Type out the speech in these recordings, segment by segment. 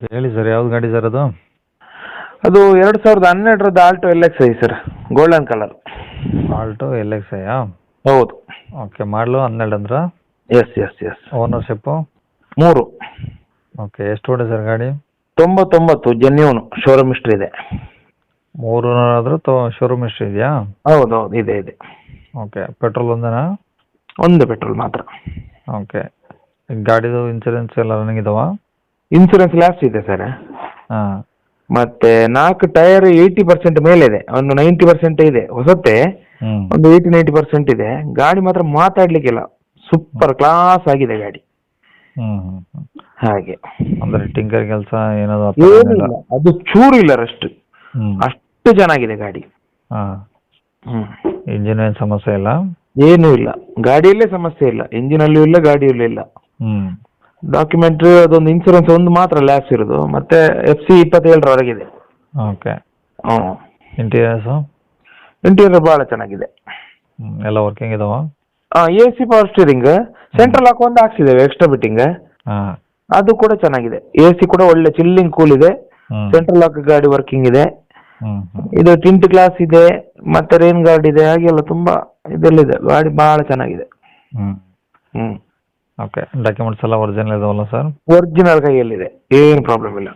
ಹೇಳಿ ಸರ್ ಯಾವ್ದು ಗಾಡಿ ಸರ್ ಅದು? ಅದು ಎರಡು ಸಾವಿರದ ಹನ್ನೆರಡರದ್ದು Alto L X I sir golden colour Alto L X ಐಯಾ ಹೌದು. ಓಕೆ ಮಾಡಲು ಹನ್ನೆರಡು ಅಂದ್ರೆ? ಎಸ್ ಎಸ್ ಎಸ್ ಓನರ್ಶಿಪ್ ಮೂರು. ಓಕೆ ಎಷ್ಟು ಓಡಿ ಸರ್ ಗಾಡಿ? ತೊಂಬತ್ತೊಂಬತ್ತು ಜೆನ್ಯೂನು ಶೋರೂಮ್ ಹಿಸ್ಟ್ರಿ ಇದೆ. ಮೂರು ಆದರೂ ತೋ ಶೋರೂಮ್ ಎಷ್ಟು ಇದೆಯಾ? ಹೌದು ಹೌದು ಇದೆ ಇದೆ. ಓಕೆ ಪೆಟ್ರೋಲ್ ಒಂದೇನಾ? ಒಂದು ಪೆಟ್ರೋಲ್ ಮಾತ್ರ. ಓಕೆ ಗಾಡಿದು ಇನ್ಸೂರೆನ್ಸ್ ಎಲ್ಲ ರನ್ನಿಂಗ್ ಇದಾವ? ಇನ್ಸೂರೆನ್ಸ್ ಲಾಸ್ಟ್ ಇದೆ ಸರ್. ಹಾಂ. ಮತ್ತೆ ನಾಲ್ಕು ಟೈರ್ ಏಯ್ಟಿ ಪರ್ಸೆಂಟ್ ಮೇಲೆ ಇದೆ ಒಂದು ನೈಂಟಿ ಪರ್ಸೆಂಟ್ ಇದೆ. ಹೊಸತ್ತೆ ಹ್ಞೂ ಒಂದು ಏಯ್ಟಿ ನೈಂಟಿ ಪರ್ಸೆಂಟ್ ಇದೆ. ಗಾಡಿ ಮಾತ್ರ ಮಾತಾಡ್ಲಿಕ್ಕಿಲ್ಲ. ಸೂಪರ್ ಕ್ಲಾಸ್ ಆಗಿದೆ ಗಾಡಿ. ಹ್ಮ್ ಹಾಗೆ. ಅಂದರೆ ಟಿಂಕರ್ ಕೆಲಸ ಏನಾದ್ರು ಆ ಥರ ಏನಿಲ್ಲ ಏನಿಲ್ಲ ಅದು ಚೂರು ಇಲ್ಲ ಅಷ್ಟು ಹ್ಞೂ ಅಷ್ಟು ಚೆನ್ನಾಗಿದೆ ಗಾಡಿ. ಹಾಂ. ಹ್ಮ್. ಇಂಜಿನ್ ಏನು ಸಮಸ್ಯೆ ಇಲ್ಲ? ಏನೂ ಇಲ್ಲ. ಗಾಡಿಯಲ್ಲೇ ಸಮಸ್ಯೆ ಇಲ್ಲ. ಇಂಜಿನಲ್ಲೂ ಇಲ್ಲ ಗಾಡಿಯಲ್ಲೂ ಇಲ್ಲ. ಹ್ಞೂ ಡಾಕ್ಯುಮೆಂಟ್ ಅದೊಂದು ಇನ್ಸೂರೆನ್ಸ್ ಒಂದು ಮಾತ್ರ ಲ್ಯಾಪ್ಸ್ ಇರೋದು. ಮತ್ತೆ ಎಫ್ ಸಿ ಇಪ್ಪತ್ತೇಳರವರೆಗಿದೆ ಓಕೆ ಹ್ಞೂ. ಇಂಟೀರಿಯರ್ಸು ಇಂಟೀರಿಯರ್ ಭಾಳ ಚೆನ್ನಾಗಿದೆ. ಎಲ್ಲ ವರ್ಕಿಂಗ್ ಇದಾವ? A C power steering central lock ಒಂದು ಹಾಕ್ಸಿದ್ದೇವೆ ಎಕ್ಸ್ಟ್ರಾ ಬಿಟ್ಟಿಂಗ್ ಹಾಂ. ಅದು ಕೂಡ ಚೆನ್ನಾಗಿದೆ. ಎ ಸಿ ಕೂಡ ಒಳ್ಳೆ ಚಿಲ್ಲಿಂಗ್ ಕೂಲ್ ಇದೆ. ಹ್ಞೂ ಸೆಂಟ್ರಲ್ ಲಾಕ್ ಗಾಡಿ ವರ್ಕಿಂಗ್ ಇದೆ. ಹ್ಞೂ ಇದು ಟಿಂಟ್ ಗ್ಲಾಸ್ ಇದೆ ಮತ್ತೆ ರೇನ್ ಗಾರ್ಡ್ ಇದೆ ಹಾಗೆಲ್ಲ ತುಂಬಾ ಇದೆಲ್ಲ ಇದೆ. ಗಾಡಿ ಬಹಳ ಚೆನ್ನಾಗಿದೆ. ಹ್ಞೂ ಹ್ಮ್. ಓಕೆ ಡಾಕ್ಯುಮೆಂಟ್ಸ್ ಎಲ್ಲ ಒರಿಜಿನಲ್ ಇದಾವಲ್ಲ ಸರ್ ಒರಿಜಿನಲ್ ಕೈಯಲ್ಲಿದೆ. ಏನು ಪ್ರಾಬ್ಲಮ್ ಇಲ್ಲ.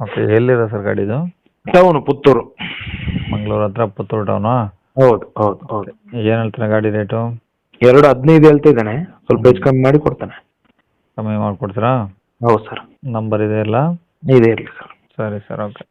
ಓಕೆ ಎಲ್ಲಿದೆ ಸರ್ ಗಾಡಿದು ಟೌನ್ ಪುತ್ತೂರು. ಮಂಗಳೂರು ಹತ್ರ ಪುತ್ತೂರು ಟೌನ್ ಹೌದು ಹೌದು ಹೌದು. ಏನು ಹೇಳ್ತಾರೆ ಗಾಡಿ ರೇಟು ಎರಡು ಹದಿನೈದು ಹೇಳ್ತಾ ಇದ್ದಾನೆ. ಸ್ವಲ್ಪ ಹೆಚ್ಚು ಕಮ್ಮಿ ಮಾಡಿ ಕೊಡ್ತಾನೆ. ಕಮ್ಮಿ ಮಾಡಿಕೊಡ್ತೀರಾ? ಹೌದು ಸರ್ ನಂಬರ್ ಇದೆ ಇಲ್ಲ? ಇದೆ ಇರಲಿ ಸರ್ ಸರಿ ಸರ್ ಓಕೆ